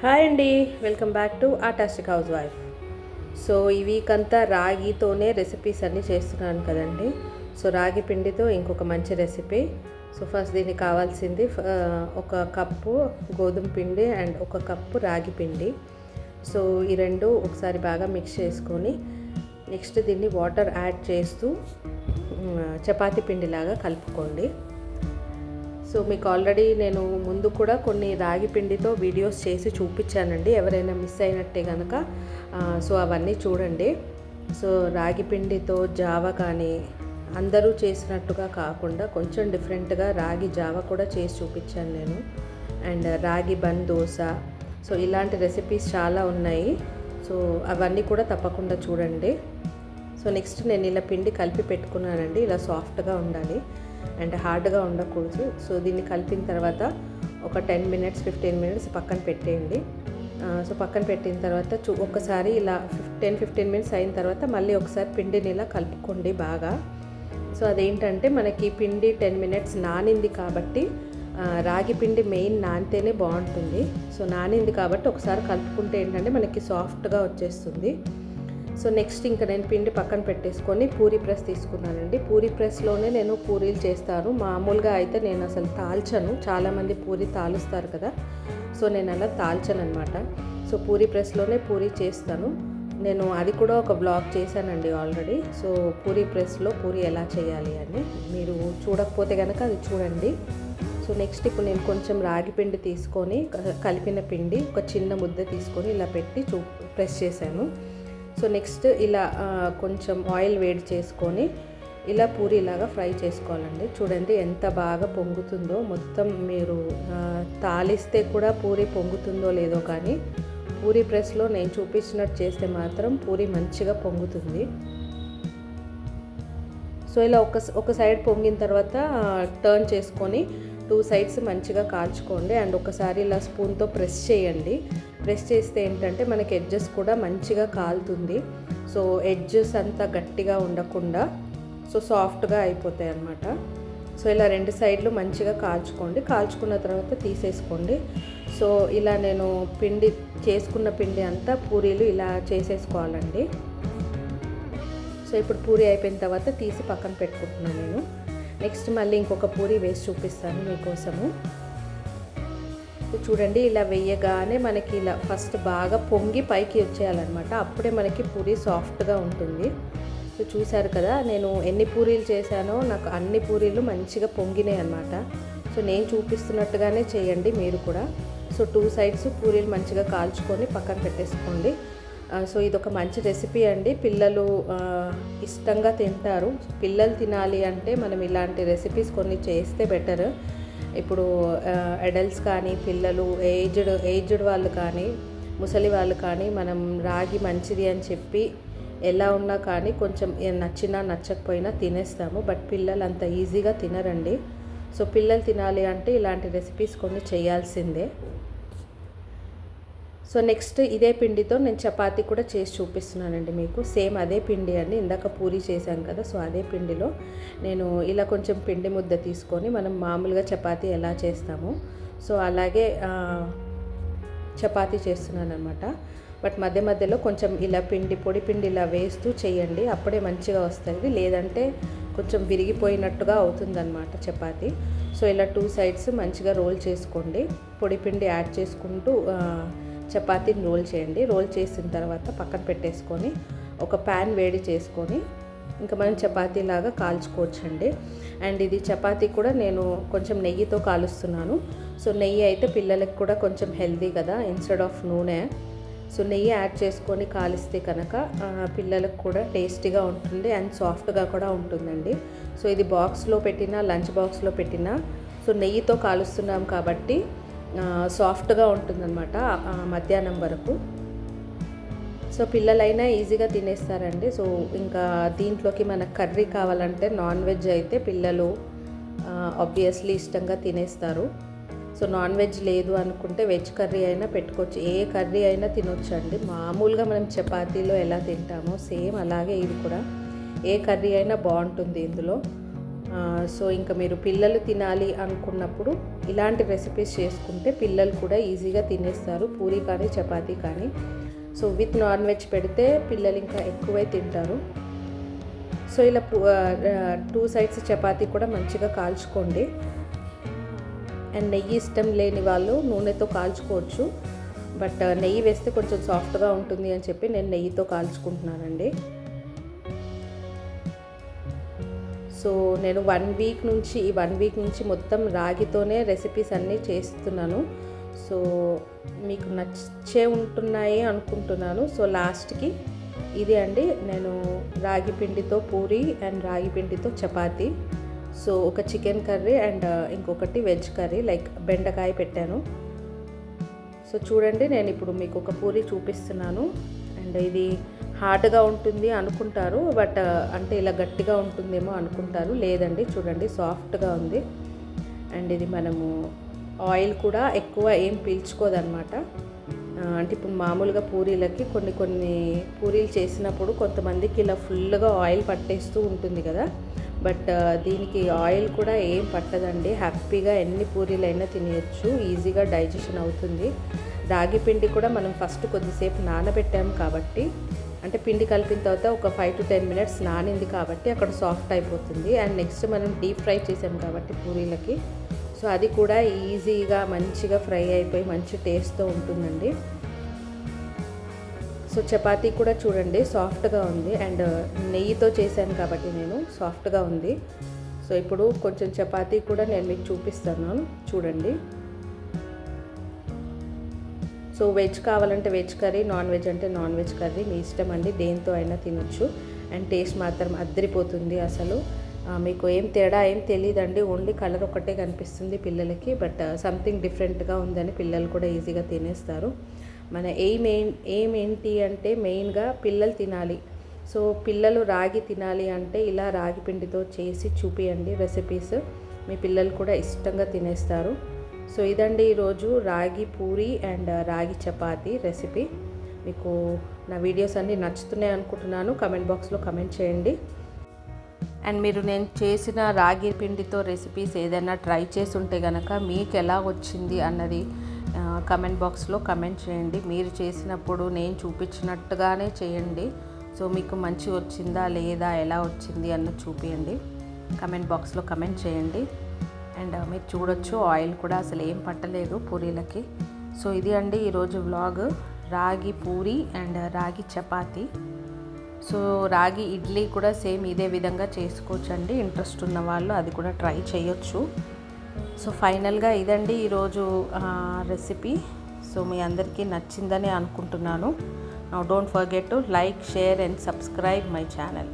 Hi అండి. Welcome back to ఆటాస్టిక్ housewife. So ఈ వీక్ అంతా రాగితోనే రెసిపీస్ అన్నీ చేస్తున్నాను కదండి. సో రాగి పిండితో ఇంకొక మంచి రెసిపీ సో ఫస్ట్ దీనికి కావాల్సింది ఒక కప్పు గోధుమ పిండి అండ్ ఒక కప్పు రాగి పిండి. సో ఈ రెండు ఒకసారి బాగా మిక్స్ చేసుకొని నెక్స్ట్ దీన్ని వాటర్ యాడ్ చేస్తూ చపాతీ పిండిలాగా కలుపుకోండి. సో మీకు ఆల్రెడీ నేను ముందు కూడా కొన్ని రాగి పిండితో వీడియోస్ చేసి చూపించానండి. ఎవరైనా మిస్ అయినట్టే కనుక సో అవన్నీ చూడండి. సో రాగి పిండితో జావ కానీ అందరూ చేసినట్టుగా కాకుండా కొంచెం డిఫరెంట్గా రాగి జావ కూడా చేసి చూపించాను నేను. అండ్ రాగి బన్ దోశ సో ఇలాంటి రెసిపీస్ చాలా ఉన్నాయి. సో అవన్నీ కూడా తప్పకుండా చూడండి. సో నెక్స్ట్ నేను ఇలా పిండి కలిపి పెట్టుకున్నానండి. ఇలా సాఫ్ట్గా ఉండాలి. అండ్ హార్డ్గా ఉండకూడదు. సో దీన్ని కలిపిన తర్వాత ఒక టెన్ మినిట్స్ ఫిఫ్టీన్ మినిట్స్ పక్కన పెట్టేయండి. సో పక్కన పెట్టిన తర్వాత చూ ఒకసారి ఇలా టెన్ ఫిఫ్టీన్ మినిట్స్ అయిన తర్వాత మళ్ళీ ఒకసారి పిండిని ఇలా కలుపుకోండి బాగా. సో అదేంటంటే మనకి పిండి టెన్ మినిట్స్ నానింది కాబట్టి రాగి పిండి మెయిన్ నానితేనే బాగుంటుంది. సో నానింది కాబట్టి ఒకసారి కలుపుకుంటే ఏంటంటే మనకి సాఫ్ట్గా వచ్చేస్తుంది. సో నెక్స్ట్ ఇంకా నేను పిండి పక్కన పెట్టేసుకొని పూరీ ప్రెస్ తీసుకున్నానండి. పూరీ ప్రెస్లోనే నేను పూరీలు చేస్తాను. మామూలుగా అయితే నేను అసలు తాల్చను. చాలామంది పూరి తాలుస్తారు కదా. సో నేను అలా తాల్చను అనమాట సో పూరీ ప్రెస్లోనే పూరీ చేస్తాను. నేను అది కూడా ఒక బ్లాగ్ చేశానండి ఆల్రెడీ సో పూరీ ప్రెస్లో పూరీ ఎలా చేయాలి అని మీరు చూడకపోతే కనుక అది చూడండి. సో నెక్స్ట్ ఇప్పుడు నేను కొంచెం రాగి పిండి తీసుకొని కలిపిన పిండి ఒక చిన్న ముద్ద తీసుకొని ఇలా పెట్టి చూ ప్రెస్ చేశాను. సో నెక్స్ట్ ఇలా కొంచెం ఆయిల్ వేడి చేసుకొని ఇలా పూరిలాగా ఫ్రై చేసుకోవాలండి. చూడండి ఎంత బాగా పొంగుతుందో. మొత్తం మీరు తాలిస్తే కూడా పూరి పొంగుతుందో లేదో కానీ పూరి ప్రెస్లో నేను చూపించినట్టు చేస్తే మాత్రం పూరి మంచిగా పొంగుతుంది. సో ఇలా ఒక ఒక సైడ్ పొంగిన తర్వాత టర్న్ చేసుకొని టూ సైడ్స్ మంచిగా కాల్చుకోండి. అండ్ ఒకసారి ఇలా స్పూన్తో ప్రెస్ చేయండి. ప్రెస్ చేస్తే ఏంటంటే మనకి ఎడ్జెస్ కూడా మంచిగా కాలుతుంది. సో ఎడ్జెస్ అంతా గట్టిగా ఉండకుండా సో సాఫ్ట్గా అయిపోతాయి అన్నమాట. సో ఇలా రెండు సైడ్లు మంచిగా కాల్చుకోండి. కాల్చుకున్న తర్వాత తీసేసుకోండి. సో ఇలా నేను పిండి చేసుకున్న పిండి అంతా పూరీలు ఇలా చేసేసుకోవాలండి. సో ఇప్పుడు పూరి అయిపోయిన తర్వాత తీసి పక్కన పెట్టుకుంటున్నాను నేను. నెక్స్ట్ మళ్ళీ ఇంకొక పూరి వేసి చూపిస్తాను మీకోసము. చూడండి ఇలా వేయగానే మనకి ఇలా ఫస్ట్ బాగా పొంగి పైకి వచ్చేయాలన్నమాట. అప్పుడే మనకి పూరి సాఫ్ట్గా ఉంటుంది. సో చూశారు కదా నేను ఎన్ని పూరీలు చేశానో నాకు అన్ని పూరీలు మంచిగా పొంగినాయి అనమాట సో నేను చూపిస్తున్నట్టుగానే చేయండి మీరు కూడా. సో టూ సైడ్స్ పూరీలు మంచిగా కాల్చుకొని పక్కన పెట్టేసుకోండి. సో ఇది ఒక మంచి రెసిపీ అండి. పిల్లలు ఇష్టంగా తింటారు. పిల్లలు తినాలి అంటే మనం ఇలాంటి రెసిపీస్ కొన్ని చేస్తే బెటర్. ఇప్పుడు అడల్ట్స్ కానీ పిల్లలు ఏజ్డ్ ఏజ్డ్ వాళ్ళు కానీ ముసలి వాళ్ళు కానీ మనం రాగి మంచిది అని చెప్పి ఎలా ఉన్నా కానీ కొంచెం నచ్చినా నచ్చకపోయినా తినేస్తాము. బట్ పిల్లలు అంత ఈజీగా తినరండి. సో పిల్లలు తినాలి అంటే ఇలాంటి రెసిపీస్ కొన్ని చేయాల్సిందే. సో నెక్స్ట్ ఇదే పిండితో నేను చపాతి కూడా చేసి చూపిస్తున్నానండి మీకు. సేమ్ అదే పిండి అండి. ఇందాక పూరి చేశాం కదా సో అదే పిండిలో నేను ఇలా కొంచెం పిండి ముద్ద తీసుకొని మనం మామూలుగా చపాతీ ఎలా చేస్తాము సో అలాగే చపాతీ చేస్తున్నాను అనమాట బట్ మధ్య మధ్యలో కొంచెం ఇలా పిండి పొడి పిండి ఇలా వేస్తూ చేయండి. అప్పుడే మంచిగా వస్తుంది లేదంటే కొంచెం విరిగిపోయినట్టుగా అవుతుందన్నమాట చపాతీ. సో ఇలా టూ సైడ్స్ మంచిగా రోల్ చేసుకోండి. పొడి పిండి యాడ్ చేసుకుంటూ చపాతీని రోల్ చేయండి. రోల్ చేసిన తర్వాత పక్కన పెట్టేసుకొని ఒక ప్యాన్ వేడి చేసుకొని ఇంకా మనం చపాతీ లాగా కాల్చుకోవచ్చండి. అండ్ ఇది చపాతీ కూడా నేను కొంచెం నెయ్యితో కాలుస్తున్నాను. సో నెయ్యి అయితే పిల్లలకి కూడా కొంచెం హెల్దీ కదా ఇన్స్టెడ్ ఆఫ్ నూనె. సో నెయ్యి యాడ్ చేసుకొని కాలిస్తే కనుక పిల్లలకు కూడా టేస్టీగా ఉంటుంది అండ్ సాఫ్ట్గా కూడా ఉంటుందండి. సో ఇది బాక్స్లో పెట్టినా లంచ్ బాక్స్లో పెట్టినా సో నెయ్యితో కాలుస్తున్నాం కాబట్టి సాఫ్ట్గా ఉంటుందన్నమాట మధ్యాహ్నం వరకు. సో పిల్లలైనా ఈజీగా తినేస్తారండి. సో ఇంకా దీంట్లోకి మనకు కర్రీ కావాలంటే నాన్ వెజ్ అయితే పిల్లలు ఆబ్వియస్లీ ఇష్టంగా తినేస్తారు. సో నాన్ వెజ్ లేదు అనుకుంటే వెజ్ కర్రీ అయినా పెట్టుకోవచ్చు. ఏ కర్రీ అయినా తినొచ్చు అండి మామూలుగా మనం చపాతీలో ఎలా తింటామో సేమ్ అలాగే ఇది కూడా. ఏ కర్రీ అయినా బాగుంటుంది ఇందులో. సో ఇంకా మీరు పిల్లలు తినాలి అనుకున్నప్పుడు ఇలాంటి రెసిపీస్ చేసుకుంటే పిల్లలు కూడా ఈజీగా తినేస్తారు. పూరి కానీ చపాతీ కానీ. సో విత్ నాన్ వెజ్ పెడితే పిల్లలు ఇంకా ఎక్కువే తింటారు. సో ఇలా టూ సైడ్స్ చపాతీ కూడా మంచిగా కాల్చుకోండి. అండ్ నెయ్యి ఇష్టం లేని వాళ్ళు నూనెతో కాల్చుకోవచ్చు. బట్ నెయ్యి వేస్తే కొంచెం సాఫ్ట్గా ఉంటుంది అని చెప్పి నేను నెయ్యితో కాల్చుకుంటున్నానండి. సో నేను వన్ వీక్ నుంచి ఈ వన్ వీక్ నుంచి మొత్తం రాగితోనే రెసిపీస్ అన్నీ చేస్తున్నాను. సో మీకు నచ్చే ఉంటున్నాయి అనుకుంటున్నాను. సో లాస్ట్కి ఇది అండి. నేను రాగి పిండితో పూరి అండ్ రాగి పిండితో చపాతీ. సో ఒక చికెన్ కర్రీ అండ్ ఇంకొకటి వెజ్ కర్రీ లైక్ బెండకాయ పెట్టాను. సో చూడండి నేను ఇప్పుడు మీకు ఒక పూరి చూపిస్తున్నాను. అండ్ ఇది హార్డ్గా ఉంటుంది అనుకుంటారు. బట్ అంటే ఇలా గట్టిగా ఉంటుందేమో అనుకుంటారు. లేదండి చూడండి సాఫ్ట్గా ఉంది. అండ్ ఇది మనము ఆయిల్ కూడా ఎక్కువ ఏం పీల్చుకోదనమాట అంటే ఇప్పుడు మామూలుగా పూరీలకి కొన్ని కొన్ని పూరీలు చేసినప్పుడు కొంతమందికి ఇలా ఫుల్గా ఆయిల్ పట్టేస్తూ ఉంటుంది కదా. బట్ దీనికి ఆయిల్ కూడా ఏం పట్టదండి. హ్యాపీగా ఎన్ని పూరీలైనా తినేయచ్చు. ఈజీగా డైజెషన్ అవుతుంది. రాగి పిండి కూడా మనం ఫస్ట్ కొద్దిసేపు నానబెట్టాము కాబట్టి అంటే పిండి కలిపిన తర్వాత ఒక ఫైవ్ టు టెన్ మినిట్స్ నానింది కాబట్టి అక్కడ సాఫ్ట్ అయిపోతుంది. అండ్ నెక్స్ట్ మనం డీప్ ఫ్రై చేసాం కాబట్టి పూరీలకి. సో అది కూడా ఈజీగా మంచిగా ఫ్రై అయిపోయి మంచి టేస్ట్తో ఉంటుందండి. సో చపాతీ కూడా చూడండి సాఫ్ట్గా ఉంది. అండ్ నెయ్యితో చేశాను కాబట్టి నేను సాఫ్ట్గా ఉంది. సో ఇప్పుడు కొంచెం చపాతీ కూడా నేను మీకు చూపిస్తాను. చూడండి. సో వెజ్ కావాలంటే వెజ్ కర్రీ నాన్ వెజ్ అంటే నాన్ వెజ్ కర్రీ. మీ ఇష్టం అండి దేంతో అయినా తినొచ్చు. అండ్ టేస్ట్ మాత్రం అద్దరిపోతుంది అసలు. మీకు ఏం తేడా ఏం తెలియదండి ఓన్లీ కలర్ ఒకటే కనిపిస్తుంది పిల్లలకి బట్ సంథింగ్ డిఫరెంట్గా ఉందని పిల్లలు కూడా ఈజీగా తినేస్తారు. మన ఎయిమ్ ఏం ఎయిమ్ ఏంటి అంటే మెయిన్గా పిల్లలు తినాలి. సో పిల్లలు రాగి తినాలి అంటే ఇలా రాగి పిండితో చేసి చూపియండి రెసిపీస్ మీ పిల్లలు కూడా ఇష్టంగా తినేస్తారు. సో ఇదండి ఈరోజు రాగి పూరి అండ్ రాగి చపాతి రెసిపీ. మీకు నా వీడియోస్ అన్నీ నచ్చుతున్నాయి అనుకుంటున్నాను. కమెంట్ బాక్స్లో కమెంట్ చేయండి. అండ్ మీరు నేను చేసిన రాగి పిండితో రెసిపీస్ ఏదైనా ట్రై చేసి ఉంటే కనుక మీకు ఎలా వచ్చింది అన్నది కమెంట్ బాక్స్లో కమెంట్ చేయండి. మీరు చేసినప్పుడు నేను చూపించినట్టుగానే చేయండి. సో మీకు మంచి వచ్చిందా లేదా ఎలా వచ్చింది అన్నది చూపించండి కమెంట్ బాక్స్లో కమెంట్ చేయండి. అండ్ మీరు చూడొచ్చు ఆయిల్ కూడా అసలు ఏం పట్టలేదు పూరీలకి. సో ఇది అండి ఈరోజు వ్లాగ్. రాగి పూరి అండ్ రాగి చపాతి. సో రాగి ఇడ్లీ కూడా సేమ్ ఇదే విధంగా చేసుకోవచ్చు అండి ఇంట్రెస్ట్ ఉన్న వాళ్ళు అది కూడా ట్రై చేయొచ్చు. సో ఫైనల్గా ఇదండి ఈరోజు రెసిపీ. సో మీ అందరికీ నచ్చిందని అనుకుంటున్నాను. Don't forget to like share and subscribe my channel